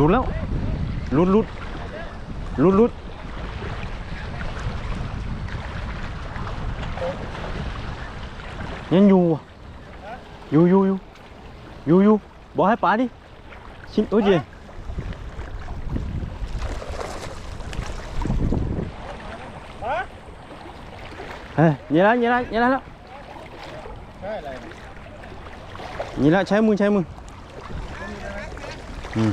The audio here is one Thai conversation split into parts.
ลุดแล้วลุดลุดลุดลุดยังอยู่อะอยู่อยู่อยู่อยู่อยู่บอกให้ป๋าดิชิ้นโอ้ยเจฮะเฮ้ยนี่ละนี่ละนี่ละแล้วใช่อะไรนี่ละใช้มือใช้มืออืม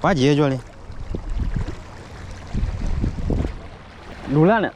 把几个卷哩？路烂了。